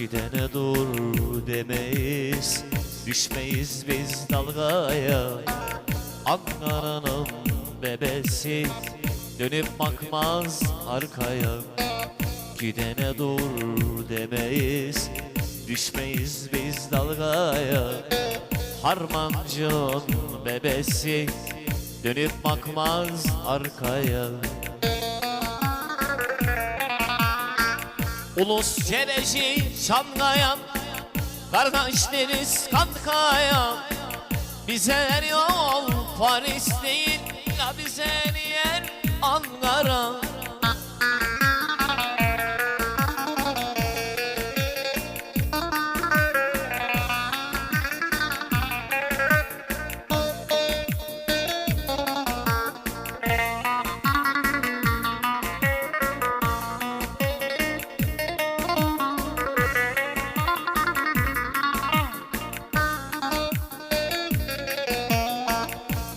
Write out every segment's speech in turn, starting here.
Gidene dur demeyiz. Düşmeyiz biz dalgaya. Ankara'nın bebesi Dönüp bakmaz arkaya. Gidene dur demeyiz. Düşmeyiz biz dalgaya. Harmancın bebesi Dönüp bakmaz arkaya Ulus Çeleşi Çangayan Kardeşleriz Kankaya. Bize her yol Paris değil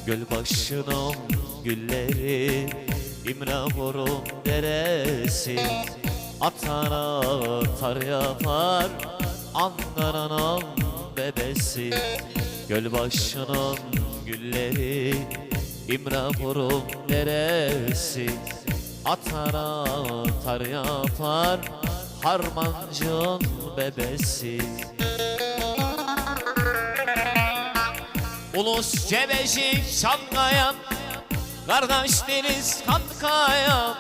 Göl başının gülleri İmrabor'un deresi. Atana atar yapar Ankara'nın bebesi Göl başının gülleri İmrabor'un deresi. Atana atar yapar Harmancın bebesi Ulus Cebeşi Şangaya Kardeşleriz Kankaya.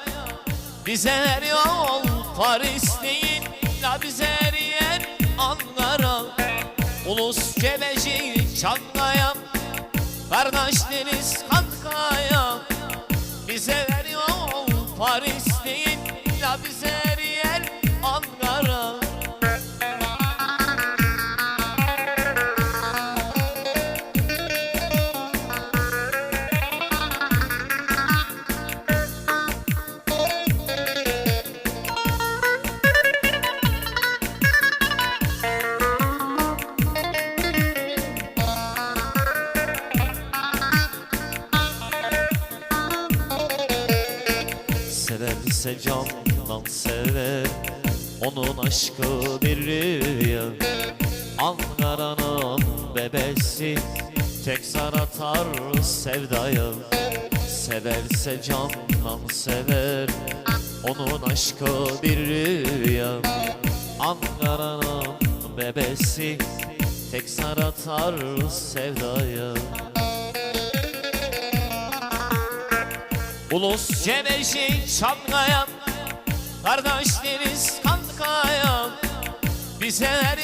Bize her yol Paris değil La bize her yer Ankara. Ulus Cebeşi Şangaya Kardeşleriz Kankaya Severse candan sever Onun aşkı bir rüya. Ankara'nın bebesi Tek zar atar sevdaya. Severse candan sever Onun aşkı bir rüya. Ankara'nın bebesi Tek zar atar sevdaya Ulus Cebeşi Çamgaya Kardeşleriz Kankaya Bize her